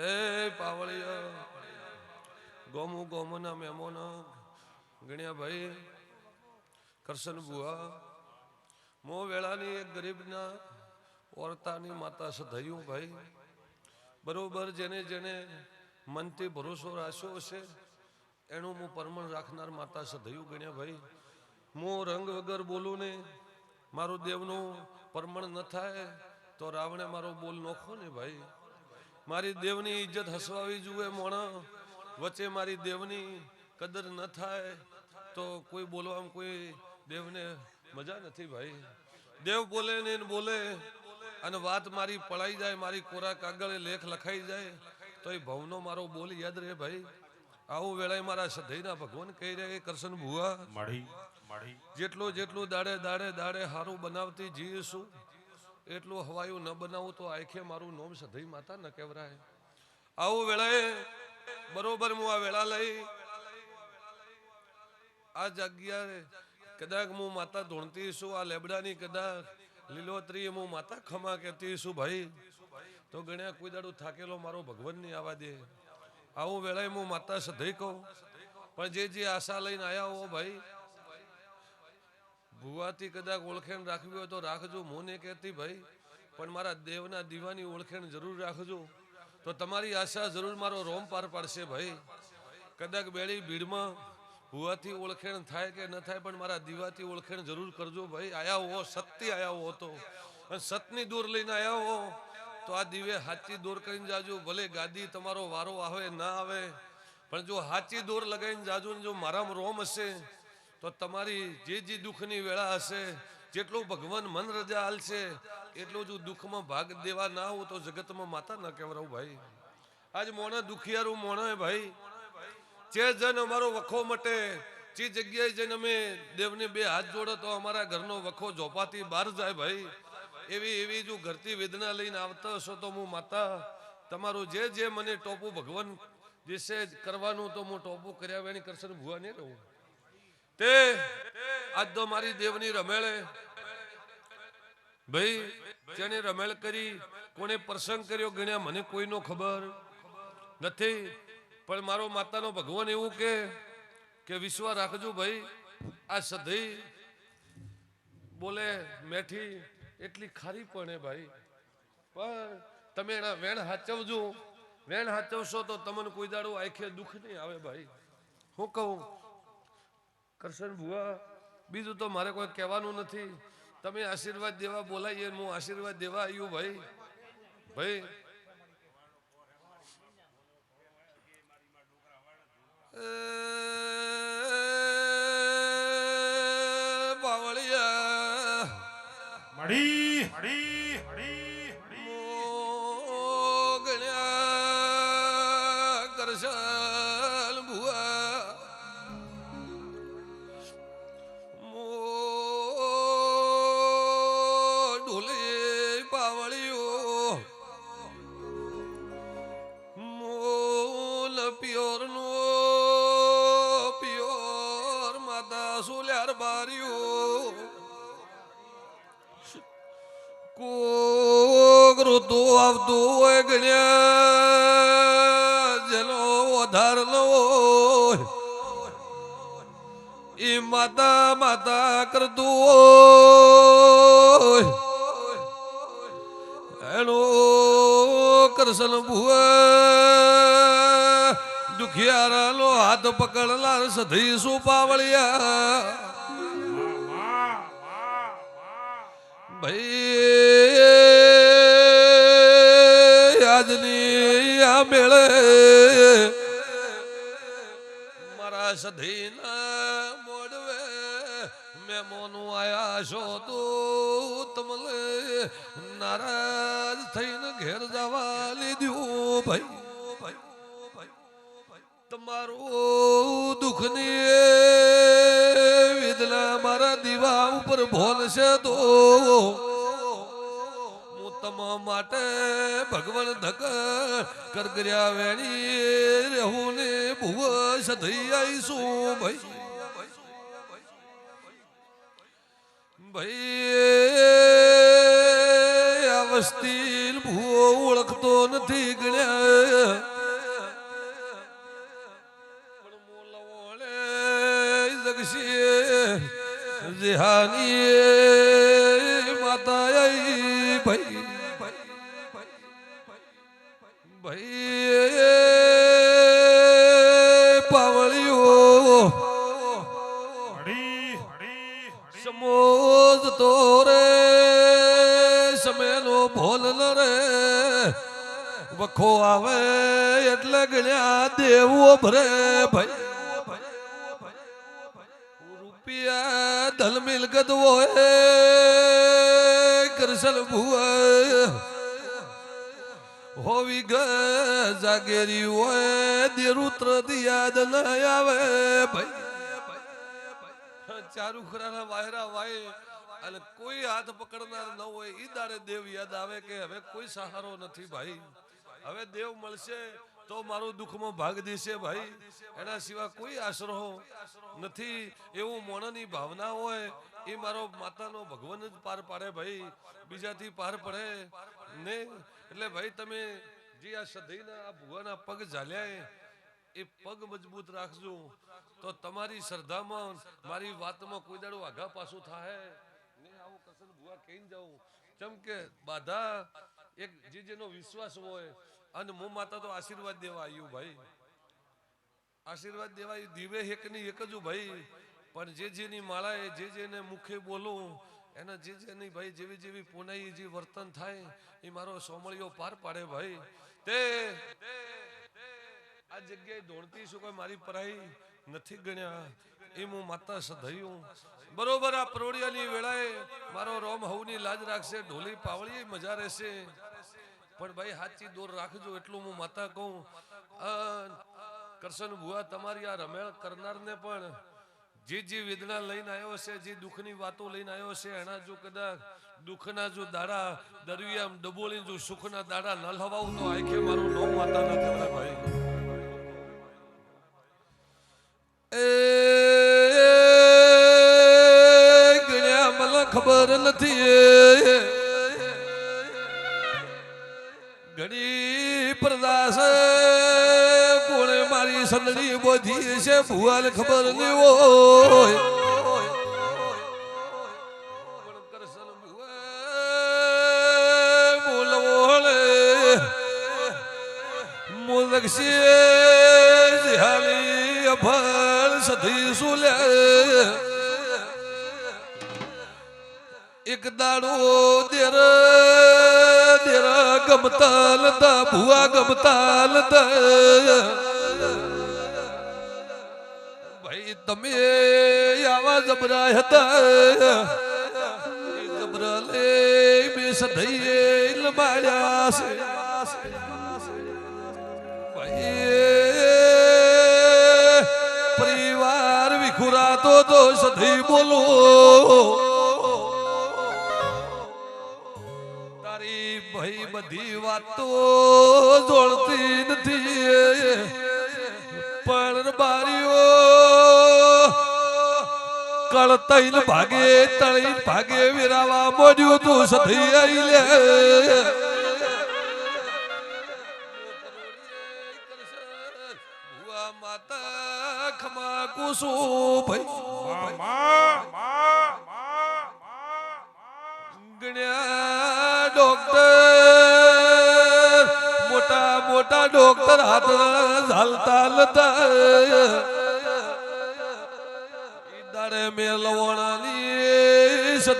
એ પાવળિયા, ગોમુ ગોમના મેમોન ગણ્યા ભાઈ, કરશન બુઆ, મો વેળાની એક ગરીબના ઓરતાની માતા સધૈયું ભાઈ, બરોબર જેને જેને મનથી ભરોસો રાખ્યો હશે, એનું હું પરમણ રાખનાર માતા સધૈયું ગણ્યા ભાઈ હું રંગ વગર બોલું ને, મારું દેવનું પરમણ ન થાય, તો રાવણે મારો બોલ નોખો ને ભાઈ. મારી દેવની ઇજ્જત હસવાવી જુએ મોણા વચ્ચે મારી દેવની કદર ન થાય તો કોઈ બોલવામાં કોઈ દેવને મજા નથી ભાઈ. દેવ બોલે ને બોલે અને વાત મારી પડાઈ જાય મારી કોરા કાગળે લેખ લખાઈ જાય તો એ ભવનો મારો બોલ યાદ રહે ભાઈ. આવું વેળાએ મારા સધૈના ભગવાન કહી રહ્યા કરશન ભુવા જેટલું જેટલું દાડે દાડે દાડે હારું બનાવતી જીવીશું એટલું હવાયું ન બનાવું તો આખે મારું નોમ સધઈ માતા ન કહેવરાય. આવું વેળાએ બરોબર હું આ વેળા લઈ, આ જગ્યાએ કદાચ હું માતા ધોણતી છું, આ લેબડાની કદાચ લીલોતરી હું માતા ખમા કહેતી છું, ભાઈ, તો ગણ્યા કોઈ દાડું થાકેલો મારો ભગવાન નહીં આવા દે. આવું વેળાએ હું માતા સધઈ કહું, પણ જે જે આશા લઈને આવ્યા હો, ભાઈ ભુવાથી કદાચ ઓળખેણ રાખવી હોય તો રાખજો. મોને કહેતી, ભાઈ, પણ મારા દેવના દીવાની ઓળખેણ જરૂર રાખજો. તો તમારી આશા જરૂર મારો રોમ પાર પાડશે, ભાઈ. કદાચ બેડી ભીડમાં ભુવાથી ઓળખેણ થાય કે ન થાય, પણ મારા દીવાથી ઓળખેણ જરૂર કરજો, ભાઈ. આયા હો, સત્ય આયા હો તો. અને સતની દૂર લઈને આયા હો, તો આ દીવે હાચી દૂર કરીને જાજો. ભલે ગાદી તમારો વારો આવે, ના આવે, પણ જો હાચી દોર લગાવીને જાજો ને જો મારામાં રોમ હશે તો તમારી જે જે દુઃખની વેળા હશે, જેટલું ભગવાન મન રજા હાલશે એટલું જો દુઃખમાં ભાગ દેવા ના આવું તો જગતમાં માતા ના કહેવરાવું ભાઈ. આજ મોણા દુખિયારું મોણા ભાઈ. જે જન અમારો વખો મટે, જે જગ્યાએ જઈને અમે દેવને બે હાથ જોડો તો અમારા ઘરનો વખો ઝોપાથી બહાર જાય ભાઈ. એવી એવી જો ઘરથી વેદના લઈને આવતા હશો તો હું માતા, તમારું જે જે મને ટોપું ભગવાન દિશે કરવાનું તો હું ટોપું કર્યા વેણી કરશે ભુવા નહીં રહું. તે આજ તો મારી દેવની રમેળે. ભાઈ, જેને રમેળ કરી કોને પ્રસંગ કર્યો ગણ્યા મને કોઈનો ખબર નથી. પણ મારો માતાનો ભગવાન એવું કે કે વિશ્વાસ રાખજો ભાઈ, આ સધી બોલે, મેઠી, એટલી ખારી પણ ભાઈ. પણ તમે એના વેણ હાચવજો. વેણ હાચવશો તો તમને કોઈ દાડો આખે દુઃખ નહીં આવે ભાઈ. હું કહું કરશન ભુવા? બીજું તો મારે કોઈ કહેવાનું નથી. તમે આશીર્વાદ દેવા બોલાવીએ હું આશીર્વાદ દેવા આવ્યું ભાઈ. ભાઈ. બાવળિયા મળી મળી કોક ઋતુ આવતું હોય ગણ્યા, જેનો વધાર ન હોય. એ માતા માતા કરતું હોય. એનો કરશન ભુવા, દુખિયારાનો હાથ પકડનાર સધી સુપાવળિયા ભાઈ છો તો તમને નારાજ થઈને ઘેર જવા લીધું ભાઈ. તમારું દુઃખની વેદના મારા દીવા ઉપર ભોલશે તો તમા માટે ભગવાન ધક કરગર્યા વેણી રહેવું ને ભુવ સધી આવીશું ભાઈ. ભાઈ વસ્તી ભૂવો ઓળખતો નથી ગણ્યા જેહાની માતા ભાઈ ભાઈ વખો આવે એટલે ગણ્યા દેવો ભરે ભાઈ રૂપિયા મિલકત હોય કરશન ભુવા. હોવી ગ જાગેરી હોય, દેરુત્ર યાદ ન આવે ભાઈ ચારુ ખરાના વાયરા વાય અને કોઈ હાથ પકડનાર ન હોય, ઈ દાડે દેવ યાદ આવે કે હવે કોઈ સહારો નથી ભાઈ. હવે દેવ મળશે તો મારું દુઃખમાં ભાગ દેશે ભાઈ. એના સિવાય કોઈ આશરો નથી. એવું મોણાની ભાવના હોય એ મારો માતાનો ભગવાન જ પાર પાડે ભાઈ. બીજાથી પાર પડે ને. એટલે ભાઈ તમે જે આ સધઈના આ ભુવાના પગ ઝાલ્યા એ પગ મજબૂત રાખજો. તો તમારી શ્રદ્ધામાં, મારી વાતમાં કોઈ દાડો આઘા પાછું થાય ને આવું કસન ભુવા કહીને જાઉં. ચમકે બાધા એક જે જેનો વિશ્વાસ હોય અને હું માતા તો આશીર્વાદ દેવા આવ્યું ભાઈ. આશીર્વાદ દેવા આવ્યું દીવે એકની એક જ ભાઈ. પણ જે જેની માળાએ જે જેને મુખે બોલું, એના જે જેની ભાઈ જેવી જેવી પુનાઈ જે વર્તન થાય, એ મારો સોમળીઓ પાર પાડે ભાઈ. તે, આ જગ્યાએ દોડતી શું કોઈ મારી પરાઈ નથી ગણ્યા. એ હું માતા સધયું. બરોબર આ પ્રોડિયાની વેળાએ મારો રોમ હવની લાજ રાખશે, ઢોલી પાવળી મજા રહેશે. પણ ભાઈ હાચી દોર રાખજો, એટલું હું માતા કહું. કરશન ભુવા, તમારી આ રમેળ કરનારને પણ જે જે વેદના લઈને આવ્યો છે, જે દુઃખની વાતો લઈને આવ્યો છે, એના જો કદાચ દુઃખના જો દાડા દરિયામ ડબોલીને જો સુખના દાડા ન લવાવું તો આખે મારું નવ માતા ન કહેવાય ભાઈ. એ ખબર નથી સંદડી બોધી છે ભુવાલ ખબર નહીં હોય. એક દાડો દેર દેર ગમતા લતા ભુવા ગમતા લતા તમે આવા જબરા હતા. જબરા લે બે સધઈએ લમાડ્યા છે. ભાઈ પરિવાર વિખુરાતો તો સધી બોલો. તારી ભાઈ બધી વાતો જોડતી નથી. પણ બારીઓ કળતૈન ભાગે તળી ભાગે વિરાવા મોડ્યું તું સધી આઈ લે કુસુ ભાઈ. ગણ્યા ડોક્ટર, મોટા મોટા ડોક્ટર હાથ મેલવણાની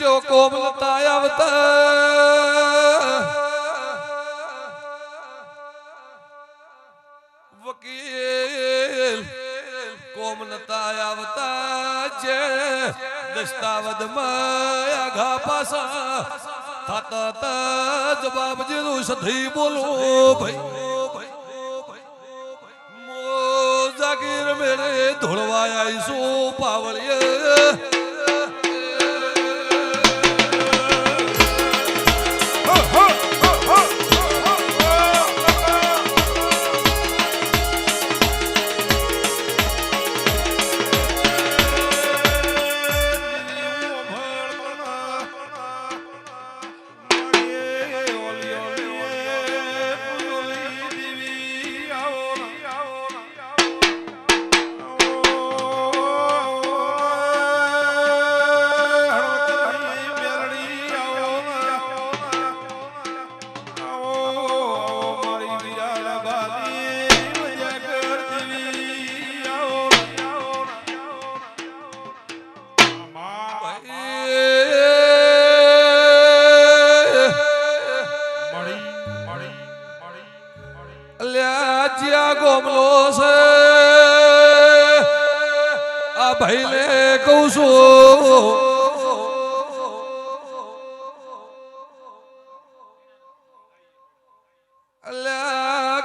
ચો કોમલતા આવતા વકીલ કોમલતા આવતા જે દસ્તાવદમાં આઘા પાસા થતા તા જવાબ જેવું સધી બોલો ભાઈ મો જાગીર મેળે ધોળવા આઈશું પાવળીએ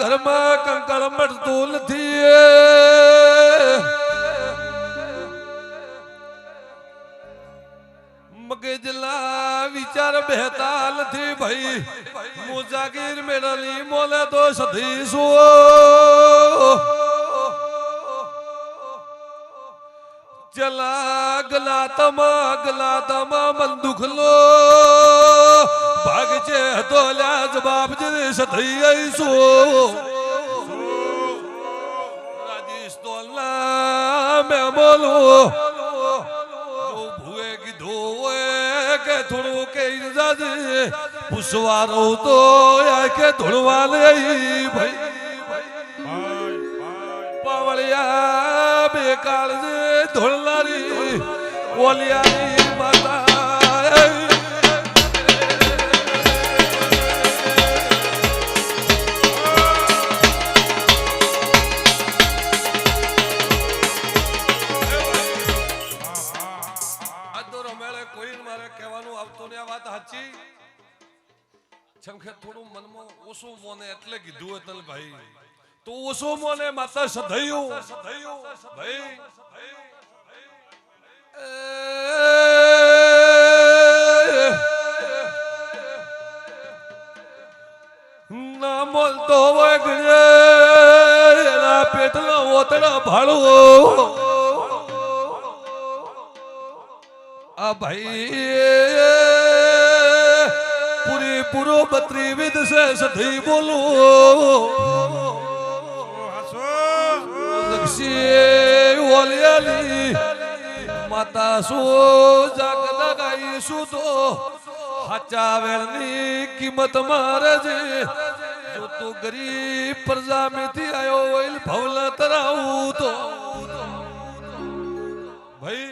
ઘરમાં કંકળ મળતું નથી. મગજલા વિચાર બેહતા નથી ભાઈ. હું જાગીર મેળલી મોલે તો સધીશું ચલા ગલાતમાં ગલાતમાં બંદૂક લો જવાબ જે સધી આઈશું રાજસ્થાનના મેં બોલું ભૂએ કીધું કે થોડું કે જાજે પુસવારો તો યા કે બે કાળજે ધોળનારી ઓલિયાની માતા તો ઓછો મોને માતા સધૈયું? ભાઈ. ના બોલતો ગણે એના પેટના ઓતડા ભાળવો. આ ભાઈ પૂરી પૂરો બત્રી વિધ છે સધી બોલો લક્ષી ઓલિયાલી માતા શું જાગ લગાઈ શું તો હાચા વેળની કિંમત મારે છે જો તું ગરીબ પ્રજામાંથી આવ્યો હોય ભવલ તરાવું તો ભાઈ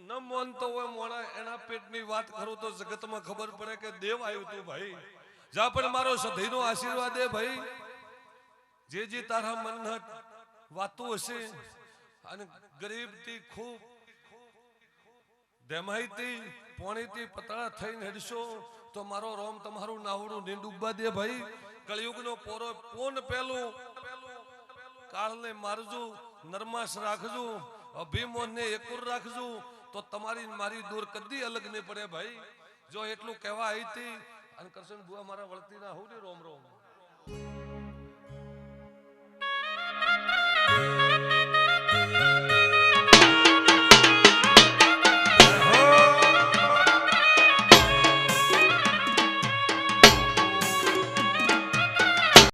ન માનતો હોય મોણા એના પેટની વાત કરું તો જગતમાં ખબર પડે કે દેવ આવ્યું તું ભાઈ જા પણ મારો સધઈનો આશીર્વાદ એ ભાઈ જે જે તારા મનના વાતો હશે અને ગરીબથી ખૂબ ધેમાઈથી, પોણીથી પતળા થઈને હેડશો, તો મારો રોમ તમારું નાવડું નીંદ ડૂબવા દે ભાઈ. કળિયુગનો પોરો પોન પેલું. કાળને મારજો, નરમાશ રાખજો, અભિમોનને એકુર રાખજો, તો તમારી મારી દૂર કદી અલગ નહીં પડે ભાઈ. જો એટલું કહેવા આવી હતી, અને કરશન બુઆ મારા વળતી ના હોઉં ને રોમ રોમ Música